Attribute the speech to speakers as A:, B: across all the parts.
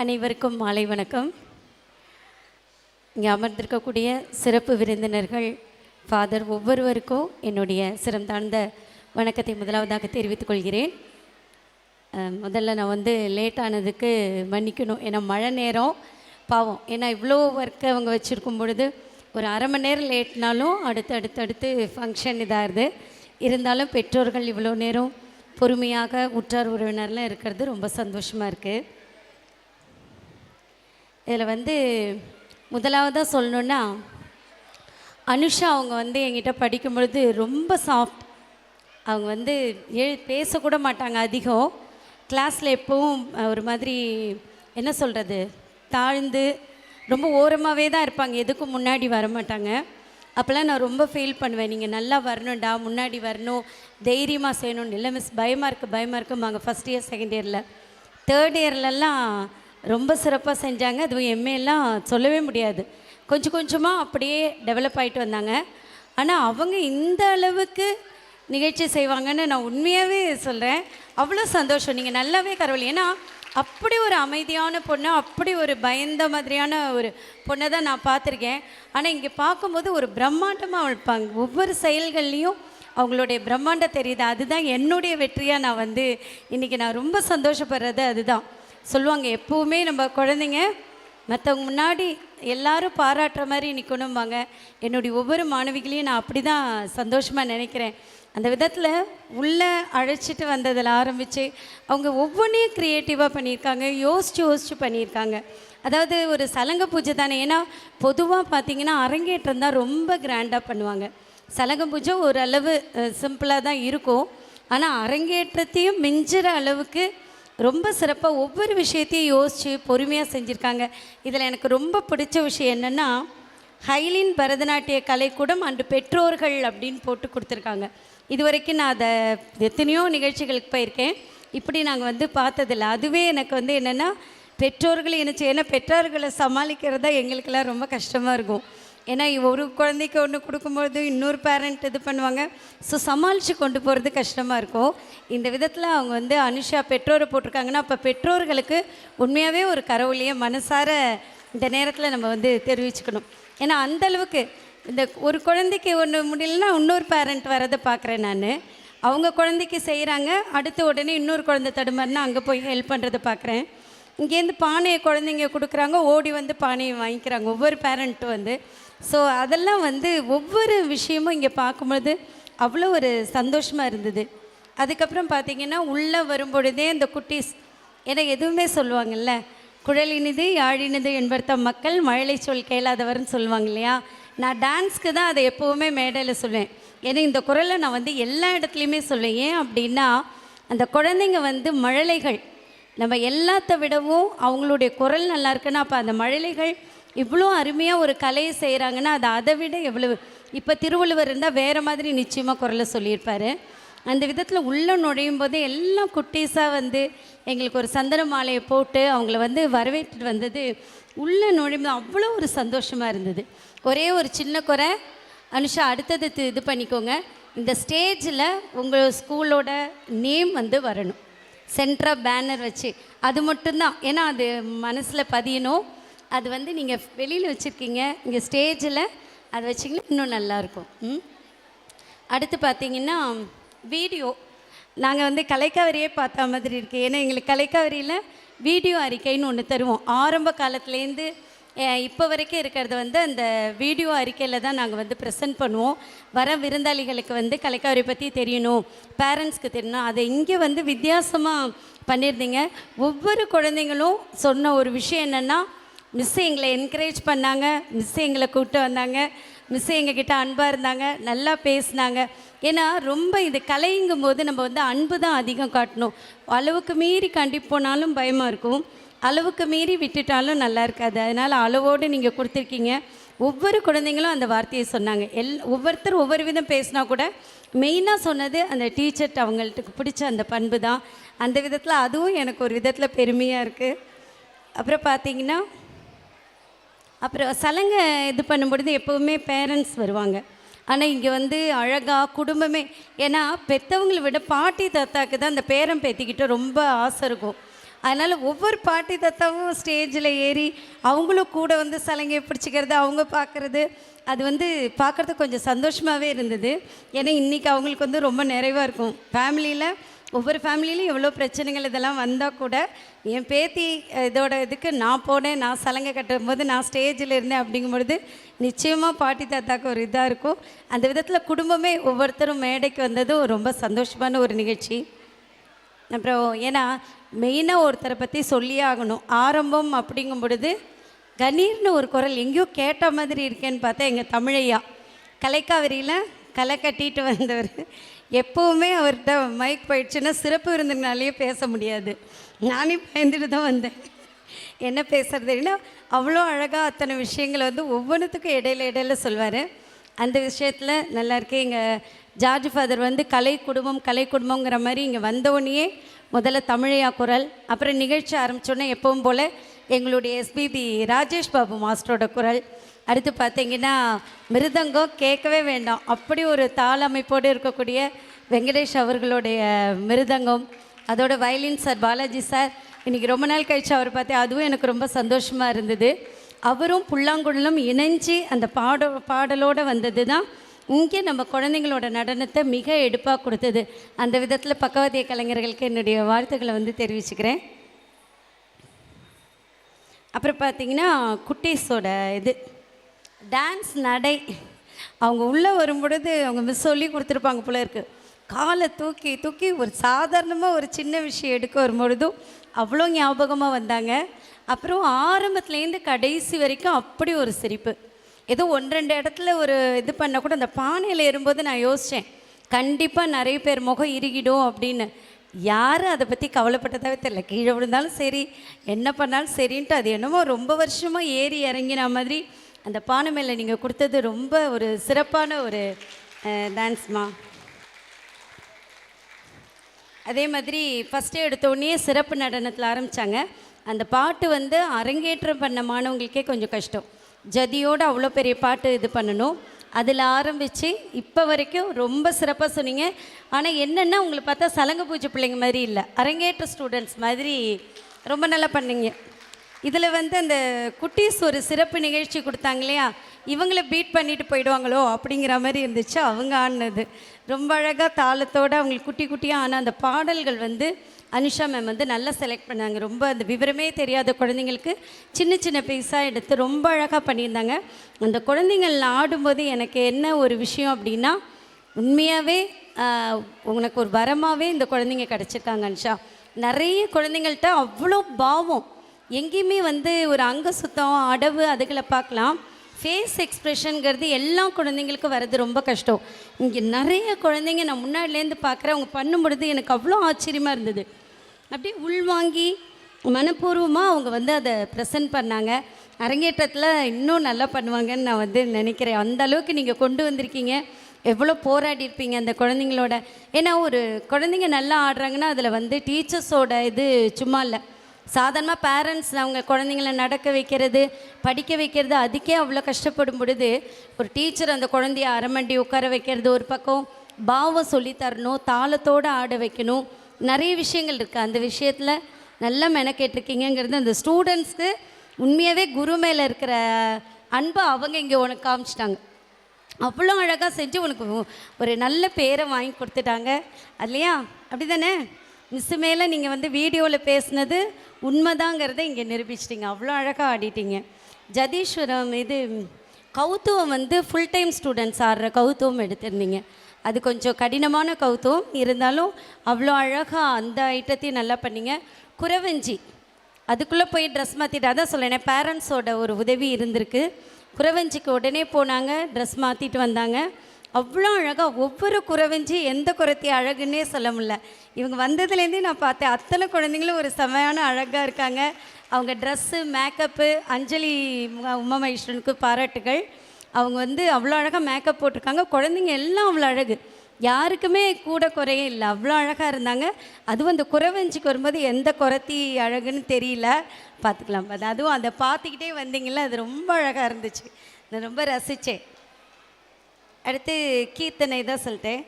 A: அனைவருக்கும் மாலை வணக்கம். இங்கே அமர்ந்திருக்கக்கூடிய சிறப்பு விருந்தினர்கள் ஃபாதர் ஒவ்வொருவருக்கும் என்னுடைய சிரம் தாழ்ந்த வணக்கத்தை முதலாவதாக தெரிவித்துக் கொள்கிறேன். முதல்ல நான் வந்து லேட் ஆனதுக்கு மன்னிக்கணும். ஏன்னா மழை நேரம். பாவம். ஏன்னா இவ்வளோ ஒர்க்கை அவங்க வச்சுருக்கும் பொழுது ஒரு அரை மணி நேரம் லேட்னாலும் அடுத்து அடுத்து அடுத்து ஃபங்க்ஷன் இதாகுது. இருந்தாலும் பெற்றோர்கள் இவ்வளோ நேரம் பொறுமையாக உற்றார் உறவினர்லாம் இருக்கிறது ரொம்ப சந்தோஷமாக இருக்குது இதில் வந்து முதலாவதாக சொல்லணுன்னா அனுஷா அவங்க வந்து என்கிட்ட படிக்கும் பொழுது ரொம்ப சாஃப்ட் அவங்க வந்து எழு பேசக்கூட மாட்டாங்க அதிகம். கிளாஸில் எப்பவும் ஒரு மாதிரி என்ன சொல்கிறது தாழ்ந்து ரொம்ப ஓரமாகவே தான் இருப்பாங்க. எதுக்கும் முன்னாடி வர மாட்டாங்க. அப்போல்லாம் நான் ரொம்ப ஃபீல் பண்ணுவேன். நீங்கள் நல்லா வரணும்டா முன்னாடி வரணும் தைரியமாக செய்யணும்னு. இல்லை மிஸ் பயமாக இருக்குது பயமாக இருக்கும்பாங்க ஃபஸ்ட் இயர் செகண்ட் இயரில் தேர்ட் இயர்லலாம் ரொம்ப சிறப்பாக செஞ்சாங்க. அதுவும் எம்ஏலாம் சொல்லவே முடியாது. கொஞ்சம் கொஞ்சமாக அப்படியே டெவலப் ஆகிட்டு வந்தாங்க. ஆனால் அவங்க இந்த அளவுக்கு நிகழ்ச்சி செய்வாங்கன்னு நான் உண்மையாகவே சொல்கிறேன் அவ்வளோ சந்தோஷம். நீங்கள் நல்லாவே கரவல் ஏன்னா அப்படி ஒரு அமைதியான பொண்ணு அப்படி ஒரு பயந்த மாதிரியான ஒரு பொண்ணை தான் நான் பார்த்துருக்கேன். ஆனால் இங்கே பார்க்கும்போது ஒரு பிரம்மாண்டமாக இருப்பாங்க ஒவ்வொரு செயல்கள்லேயும் அவங்களுடைய பிரம்மாண்டம் தெரியுது. அதுதான் என்னுடைய வெற்றியாக நான் வந்து இன்றைக்கி நான் ரொம்ப சந்தோஷப்படுறது அதுதான். சொல்லுவாங்க எப்போவுமே நம்ம குழந்தைங்க மற்றவங்க முன்னாடி எல்லாரும் பாராட்டுற மாதிரி நிற்கணும்பாங்க என்னுடைய ஒவ்வொரு மாணவிகளையும் நான் அப்படி தான் சந்தோஷமாக நினைக்கிறேன். அந்த விதத்தில் உள்ளே அழைச்சிட்டு வந்ததில் ஆரம்பித்து அவங்க ஒவ்வொன்றையும் க்ரியேட்டிவாக பண்ணியிருக்காங்க யோசித்து யோசித்து பண்ணியிருக்காங்க. அதாவது ஒரு சலங்க பூஜை தானே ஏன்னா பொதுவாக பார்த்தீங்கன்னா அரங்கேற்றம் தான் ரொம்ப கிராண்டாக பண்ணுவாங்க. சலங்க பூஜை ஓரளவு சிம்பிளாக தான் இருக்கும். ஆனால் அரங்கேற்றத்தையும் மிஞ்சுற அளவுக்கு ரொம்ப சிறப்பாக ஒவ்வொரு விஷயத்தையும் யோசித்து பொறுமையாக செஞ்சுருக்காங்க. இதில் எனக்கு ரொம்ப பிடிச்ச விஷயம் என்னென்னா ஹைலின் பரதநாட்டிய கலைக்கூடம் அண்டு பெற்றோர்கள் அப்படின்னு போட்டு கொடுத்துருக்காங்க. இது வரைக்கும் நான் அதை எத்தனையோ நிகழ்ச்சிகளுக்கு போயிருக்கேன். இப்படி நாங்கள் வந்து பார்த்ததில்ல. அதுவே எனக்கு வந்து என்னென்னா பெற்றோர்கள் என்ன செய்ய- ஏன்னா பெற்றோர்களை சமாளிக்கிறதா எங்களுக்கெல்லாம் ரொம்ப கஷ்டமாக இருக்கும். ஏன்னா ஒரு குழந்தைக்கு ஒன்று கொடுக்கும்போது இன்னொரு பேரண்ட் இது பண்ணுவாங்க. ஸோ சமாளித்து கொண்டு போகிறது கஷ்டமாக இருக்கும். இந்த விதத்தில் அவங்க வந்து அனுஷா பெற்றோரை போட்டிருக்காங்கன்னா அப்போ பெற்றோர்களுக்கு உண்மையாகவே ஒரு கரவுலையே மனசார இந்த நேரத்தில் நம்ம வந்து தெரிவிச்சுக்கணும். ஏன்னா அந்த அளவுக்கு இந்த ஒரு குழந்தைக்கு ஒன்று முடியலன்னா இன்னொரு பேரண்ட் வரதை பார்க்குறேன் நான். அவங்க குழந்தைக்கு செய்கிறாங்க அடுத்த உடனே இன்னொரு குழந்தை தடுமாறுனா அங்கே போய் ஹெல்ப் பண்ணுறதை பார்க்குறேன் இங்கேருந்து பானையை குழந்தைங்க கொடுக்குறாங்க ஓடி வந்து பானையை வாங்கிக்கிறாங்க ஒவ்வொரு பேரண்ட்டும் வந்து. ஸோ அதெல்லாம் வந்து ஒவ்வொரு விஷயமும் இங்கே பார்க்கும்போது அவ்வளோ ஒரு சந்தோஷமாக இருந்தது. அதுக்கப்புறம் பார்த்தீங்கன்னா உள்ளே வரும்பொழுதே இந்த குட்டீஸ் ஏன்னா எதுவுமே சொல்லுவாங்கல்ல குழலினிது யாழினிது என்பர்த்த மக்கள் மழலை சொல் கேளாதவர்னு சொல்லுவாங்க இல்லையா? நான் டான்ஸ்க்கு தான் அதை எப்போவுமே மேடையில் சொல்லுவேன் ஏன்னா இந்த குரலை நான் வந்து எல்லா இடத்துலையுமே சொல்லுவேன் ஏன் அப்படின்னா அந்த குழந்தைங்க வந்து மழலைகள் நம்ம எல்லாத்த விடவும் அவங்களுடைய குரல் நல்லா இருக்குன்னா அப்போ அந்த மழலைகள் இவ்வளோ அருமையாக ஒரு கலையை செய்கிறாங்கன்னா அது அதை விட எவ்வளவு இப்போ திருவள்ளுவர் இருந்தால் வேறு மாதிரி நிச்சயமாக குரலை சொல்லியிருப்பாரு. அந்த விதத்தில் உள்ளே நுழையும் போதே எல்லாம் குட்டீஸாக வந்து எங்களுக்கு ஒரு சந்தன மாலையை போட்டு அவங்கள வந்து வரவேற்றுட்டு வந்தது உள்ளே நுழையும் போது அவ்வளோ ஒரு சந்தோஷமாக இருந்தது. ஒரே ஒரு சின்ன குறை அனுஷா அடுத்தது இது பண்ணிக்கோங்க. இந்த ஸ்டேஜில் உங்கள் ஸ்கூலோட நேம் வந்து வரணும். சென்ட்ராக பேனர் வச்சு. அது மட்டும்தான். ஏன்னா அது மனசில் பதியணும். அது வந்து நீங்கள் வெளியில் வச்சுருக்கீங்க. இங்கே ஸ்டேஜில் அதை வச்சிங்கன்னா இன்னும் நல்லாயிருக்கும். ம். அடுத்து பார்த்தீங்கன்னா வீடியோ. நாங்கள் வந்து கலைக்காவரியே பார்த்த மாதிரி இருக்குது ஏன்னா எங்களுக்கு கலைக்காவரியில் வீடியோ அறிக்கைன்னு ஒன்று தருவோம். ஆரம்ப காலத்துலேருந்து இப்போ வரைக்கும் இருக்கிறது வந்து அந்த வீடியோ அறிக்கையில் தான் நாங்கள் வந்து ப்ரெசென்ட் பண்ணுவோம். வர விருந்தாளிகளுக்கு வந்து கலைக்காவரி பற்றி தெரியணும் பேரண்ட்ஸ்க்கு தெரியணும். அதை இங்கே வந்து வித்தியாசமாக பண்ணியிருந்தீங்க. ஒவ்வொரு குழந்தைங்களும் சொன்ன ஒரு விஷயம் என்னென்னா மிஸ்ஸு எங்களை என்கரேஜ் பண்ணாங்க மிஸ்ஸு எங்களை கூப்பிட்டு வந்தாங்க மிஸ் எங்ககிட்ட அன்பாக இருந்தாங்க நல்லா பேசினாங்க. ஏன்னா ரொம்ப இது கலைங்கும் போது நம்ம வந்து அன்பு தான் அதிகம் காட்டணும். அளவுக்கு மீறி கண்டிப்போனாலும் பயமாக இருக்கும். அளவுக்கு மீறி விட்டுட்டாலும் நல்லா இருக்காது. அதனால் அளவோடு நீங்கள் கொடுத்துருக்கீங்க. ஒவ்வொரு குழந்தைங்களும் அந்த வார்த்தையை சொன்னாங்க. எல் ஒவ்வொருத்தர் ஒவ்வொரு விதம் பேசினா கூட மெயினாக சொன்னது அந்த டீச்சர்ட் அவங்கள்ட்ட பிடிச்ச அந்த பண்பு தான். அந்த விதத்தில் அதுவும் எனக்கு ஒரு விதத்தில் பெருமையாக இருக்குது அப்புறம் பார்த்தீங்கன்னா அப்புறம் சலங்கை இது பண்ணும்பொழுது எப்போவுமே பேரண்ட்ஸ் வருவாங்க. ஆனால் இங்கே வந்து அழகாக குடும்பமே ஏன்னா பெற்றவங்களை விட பாட்டி தாத்தாக்கு தான் அந்த பேரன் பேத்திக்கிட்ட ரொம்ப ஆசை இருக்கும். அதனால் ஒவ்வொரு பாட்டி தத்தாவும் ஸ்டேஜில் ஏறி அவங்களும் கூட வந்து சலங்கையை பிடிச்சிக்கிறது அவங்க பார்க்குறது அது வந்து பார்க்குறதுக்கு கொஞ்சம் சந்தோஷமாகவே இருந்தது. ஏன்னா இன்றைக்கி அவங்களுக்கு வந்து ரொம்ப நிறைவாக இருக்கும். ஃபேமிலியில் ஒவ்வொரு ஃபேமிலியிலும் எவ்வளோ பிரச்சனைகள் இதெல்லாம் வந்தால் கூட என் பேத்தி இதோட இதுக்கு நான் போனேன் நான் சலங்கை கட்டும்போது நான் ஸ்டேஜில் இருந்தேன் அப்படிங்கும்பொழுது நிச்சயமாக பாட்டி தாத்தாக்கு ஒரு இதாக இருக்கும். அந்த விதத்தில் குடும்பமே ஒவ்வொருத்தரும் மேடைக்கு வந்ததும் ரொம்ப சந்தோஷமான ஒரு நிகழ்ச்சி. அப்புறம் ஏன்னா மெயினாக ஒருத்தரை பற்றி சொல்லியே ஆகணும். ஆரம்பம் அப்படிங்கும் பொழுது கணீர்னு ஒரு குரல் எங்கேயோ கேட்ட மாதிரி இருக்கேன்னு பார்த்தா எங்கள் தமிழையா. கலைக்காவிரியில் களை கட்டிட்டு வந்தவர். எப்போவுமே அவர்கிட்ட மைக் போயிடுச்சுன்னா சிறப்பு விருந்தினாலேயே பேச முடியாது. நானே பயந்துட்டு தான் வந்தேன். என்ன பேசுறதுன்னா அவ்வளோ அழகாக அத்தனை விஷயங்களை வந்து ஒவ்வொன்றுத்துக்கும் இடையில இடையில சொல்வார். அந்த விஷயத்தில் நல்லாருக்கு எங்கள் ஜார்ஜ் ஃபாதர் வந்து கலை குடும்பம் கலை குடும்பங்கிற மாதிரி இங்கே வந்தோடனேயே முதல்ல தமிழையா குரல் அப்புறம் நிகழ்ச்சி ஆரம்பித்தோடனே எப்பவும் போல் எங்களுடைய எஸ்பிபி ராஜேஷ் பாபு மாஸ்டரோட குரல். அடுத்து பார்த்தீங்கன்னா மிருதங்கம் கேட்கவே வேண்டாம். அப்படி ஒரு தாளமைப்போடு இருக்கக்கூடிய வெங்கடேஷ் அவர்களுடைய மிருதங்கம் அதோட வயலின் சார் பாலாஜி சார் இன்றைக்கி ரொம்ப நாள் கழிச்சு அவர் பார்த்தேன் அதுவும் எனக்கு ரொம்ப சந்தோஷமாக இருந்தது. அவரும் புல்லாங்குழலும் இணைஞ்சு அந்த பாட பாடலோடு வந்தது தான் இங்கே நம்ம குழந்தைங்களோட நடனத்தை மிக எடுப்பாக கொடுத்தது. அந்த விதத்தில் பக்கவாத்திய கலைஞர்களுக்கு என்னுடைய வாழ்த்துக்களை வந்து தெரிவிச்சுக்கிறேன். அப்புறம் பார்த்தீங்கன்னா குட்டீஸோட இது. டான்ஸ் நடை. அவங்க உள்ளே வரும்பொழுது அவங்க மிஸ் சொல்லி கொடுத்துருப்பாங்க போல இருக்கு. காலை தூக்கி தூக்கி ஒரு சாதாரணமாக ஒரு சின்ன விஷயம் எடுக்க வரும்பொழுதும் அவ்வளோ ஞாபகமாக வந்தாங்க. அப்புறம் ஆரம்பத்துலேருந்து கடைசி வரைக்கும் அப்படி ஒரு சிரிப்பு. ஏதோ ஒன்று ரெண்டு இடத்துல ஒரு இது பண்ண கூட அந்த பானையில் ஏறும்போது நான் யோசித்தேன் கண்டிப்பாக நிறைய பேர் முகம் இறுகிடும் அப்படின்னு. யாரும் அதை பற்றி கவலைப்பட்டதாகவே தெரியல. கீழே விழுந்தாலும் சரி என்ன பண்ணாலும் சரின்ட்டு அது என்னமோ ரொம்ப வருஷமாக ஏறி இறங்கின மாதிரி அந்த பானை மேலே நீங்கள் கொடுத்தது ரொம்ப ஒரு சிறப்பான ஒரு டான்ஸ்மா அதே மாதிரி ஃபஸ்ட்டே எடுத்தோடனே சிறப்பு நடனத்தில் ஆரம்பித்தாங்க அந்த பாட்டு வந்து அரங்கேற்றம் பண்ண மாணவங்களுக்கே கொஞ்சம் கஷ்டம். ஜதியோடு அவ்வளோ பெரிய பாட்டு இது பண்ணணும். அதில் ஆரம்பித்து இப்போ வரைக்கும் ரொம்ப சிறப்பாக சொன்னீங்க. ஆனால் என்னென்னா உங்களை பார்த்தா சலங்க பூஜை பிள்ளைங்க மாதிரி இல்லை. அரங்கேற்ற ஸ்டூடெண்ட்ஸ் மாதிரி ரொம்ப நல்லா பண்ணீங்க. இதில் வந்து அந்த குட்டீஸ் ஒரு சிறப்பு நிகழ்ச்சி கொடுத்தாங்க இல்லையா? இவங்கள பீட் பண்ணிட்டு போயிடுவாங்களோ அப்படிங்கிற மாதிரி இருந்துச்சு. அவங்க ஆடினது. ரொம்ப அழகாக தாளத்தோடு அவங்களுக்கு குட்டி குட்டியாக ஆன அந்த பாடல்கள் வந்து அனுஷா மேம் வந்து நல்லா செலக்ட் பண்ணாங்க. ரொம்ப அந்த விவரமே தெரியாத குழந்தைங்களுக்கு சின்ன சின்ன பீஸாக எடுத்து ரொம்ப அழகாக பண்ணியிருந்தாங்க. அந்த குழந்தைங்கள் ஆடும்போது எனக்கு என்ன ஒரு விஷயம் அப்படின்னா உண்மையாகவே உனக்கு ஒரு வரமாகவே இந்த குழந்தைங்க கிடச்சிருக்காங்க அனுஷா. நிறைய குழந்தைங்கள்ட்ட அவ்வளோ பாவம். எங்கேயுமே வந்து ஒரு அங்க சுத்தம் அடவு அதுகளை பார்க்கலாம். ஃபேஸ் எக்ஸ்ப்ரெஷனுங்கிறது எல்லா குழந்தைங்களுக்கும் வர்றது ரொம்ப கஷ்டம். இங்கே நிறைய குழந்தைங்க நான் முன்னாடிலேருந்து பார்க்குறேன். அவங்க பண்ணும் பொழுது எனக்கு அவ்வளோ ஆச்சரியமாக இருந்தது. அப்படியே உள்வாங்கி மனப்பூர்வமாக அவங்க வந்து அதை ப்ரெசென்ட் பண்ணாங்க. அரங்கேற்றத்தில் இன்னும் நல்லா பண்ணுவாங்கன்னு நான் வந்து நினைக்கிறேன். அந்த அளவுக்கு நீங்கள் கொண்டு வந்திருக்கீங்க. எவ்வளோ போராடி இருப்பீங்க அந்த குழந்தைங்களோட. ஏன்னா ஒரு குழந்தைங்க நல்லா ஆடுறாங்கன்னா அதில் வந்து டீச்சர்ஸோட இது சும்மா இல்லை. சாதாரணமாக பேரண்ட்ஸ் அவங்க குழந்தைங்கள நடக்க வைக்கிறது படிக்க வைக்கிறது அதுக்கே அவ்வளோ கஷ்டப்படும் பொழுது ஒரு டீச்சர் அந்த குழந்தைய அரமண்டி உட்கார வைக்கிறது ஒரு பக்கம் பாவம் சொல்லித்தரணும் தாளத்தோடு ஆட வைக்கணும் நிறைய விஷயங்கள் இருக்குது அந்த விஷயத்தில் நல்லா மெனக்கேட்டிருக்கீங்கங்கிறது அந்த ஸ்டூடெண்ட்ஸ்க்கு உண்மையாகவே குரு மேலே இருக்கிற அன்பை அவங்க இங்கே உனக்கு காமிச்சிட்டாங்க. அவ்வளோ அழகாக செஞ்சு உனக்கு ஒரு நல்ல பேரை வாங்கி கொடுத்துட்டாங்க. இல்லையா? அப்படி தானே மிஸ்ஸு மேலே நீங்கள் வந்து வீடியோவில் பேசுனது உண்மைதாங்கிறத இங்கே நிரூபிச்சிட்டிங்க. அவ்வளோ அழகாக ஆடிட்டீங்க. ஜதீஸ்வரம் இது கௌத்துவம் வந்து ஃபுல் டைம் ஸ்டூடெண்ட்ஸ் ஆடுற கௌத்துவம் எடுத்திருந்தீங்க. அது கொஞ்சம் கடினமான கௌத்துவம் இருந்தாலும் அவ்வளோ அழகாக அந்த ஐட்டத்தையும் நல்லா பண்ணீங்க. குறவஞ்சி அதுக்குள்ளே போய் ட்ரெஸ் மாற்றிட்டு அதான் சொல்லினேன் பேரண்ட்ஸோட ஒரு உதவி இருந்திருக்கு. குறவஞ்சிக்கு உடனே போனாங்க ட்ரெஸ் மாற்றிட்டு வந்தாங்க. அவ்வளோ அழகாக ஒவ்வொரு குறவஞ்சி எந்த குறத்தி அழகுன்னே சொல்ல முடியல. இவங்க வந்ததுலேருந்தே நான் பார்த்தேன் அத்தனை குழந்தைங்களும் ஒரு செமையான அழகாக இருக்காங்க. அவங்க ட்ரெஸ்ஸு மேக்கப்பு அஞ்சலி உமா- உமா மகேஸ்வரனுக்கு பாராட்டுகள். அவங்க வந்து அவ்வளோ அழகாக மேக்கப் போட்டிருக்காங்க. குழந்தைங்க எல்லாம் அவ்வளோ அழகு. யாருக்குமே கூட குறையே இல்லை. அவ்வளோ அழகாக இருந்தாங்க. அதுவும் அந்த குறவஞ்சிக்கு வரும்போது எந்த குறத்தி அழகுன்னு தெரியல. பார்த்துக்கலாம். அது அதுவும் அதை பார்த்துக்கிட்டே வந்தீங்களா அது ரொம்ப அழகாக இருந்துச்சு. நான் ரொம்ப ரசித்தேன். அடுத்து கீர்த்தனை தான் சொல்லிட்டேன்.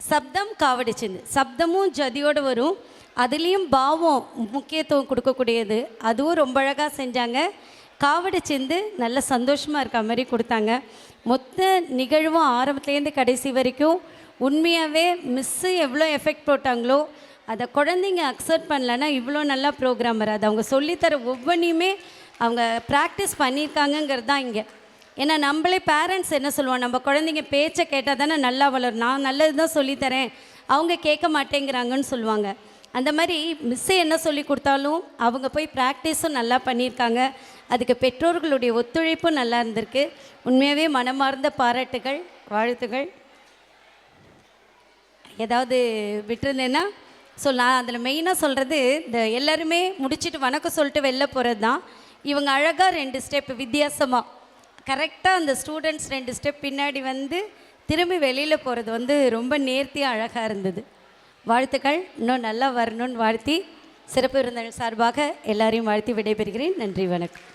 A: சப்தம் காவடிச்சிருந்து சப்தமும் ஜதியோடு வரும். அதுலேயும் பாவம் முக்கியத்துவம் கொடுக்கக்கூடியது. அதுவும் ரொம்ப அழகாக செஞ்சாங்க. காவடி சேர்ந்து நல்ல சந்தோஷமாக இருக்க மாதிரி கொடுத்தாங்க. மொத்த நிகழ்வும் ஆரம்பத்துலேருந்து கடைசி வரைக்கும் உண்மையாகவே மிஸ்ஸு எவ்வளோ எஃபெக்ட் போட்டாங்களோ அதை குழந்தைங்க அக்செப்ட் பண்ணலன்னா இவ்வளோ நல்லா ப்ரோக்ராம் வராது அவங்க சொல்லித்தர ஒவ்வொன்றையுமே அவங்க ப்ராக்டிஸ் பண்ணியிருக்காங்கங்கிறது தான் இங்கே. ஏன்னா நம்மளே பேரண்ட்ஸ் என்ன சொல்லுவோம் நம்ம குழந்தைங்க பேச்சை கேட்டால் தானே நல்லா வளரும். நான் நல்லது தான் சொல்லித்தரேன். அவங்க கேட்க மாட்டேங்கிறாங்கன்னு சொல்லுவாங்க. அந்த மாதிரி மிஸ்ஸு என்ன சொல்லி கொடுத்தாலும் அவங்க போய் ப்ராக்டிஸும் நல்லா பண்ணியிருக்காங்க. அதுக்கு பெற்றோர்களுடைய ஒத்துழைப்பும் நல்லா இருந்திருக்கு. உண்மையாகவே மனமார்ந்த பாராட்டுகள் வாழ்த்துகள். ஏதாவது விட்டுருந்தேன்னா ஸோ நான் அதில் மெயினாக சொல்கிறது இந்த எல்லாருமே முடிச்சுட்டு வணக்கம் சொல்லிட்டு வெளில போகிறது தான் இவங்க அழகாக ரெண்டு ஸ்டெப் வித்தியாசமாக கரெக்டாக அந்த ஸ்டூடெண்ட்ஸ் ரெண்டு ஸ்டெப் பின்னாடி வந்து திரும்பி வெளியில் போகிறது வந்து ரொம்ப நேர்த்தியாக அழகாக இருந்தது. வாழ்த்துக்கள். இன்னும் நல்லா வரணும்னு வாழ்த்தி சிறப்பு விருந்தினர் சார்பாக எல்லாரையும் வாழ்த்தி விடைபெறுகிறேன். நன்றி வணக்கம்.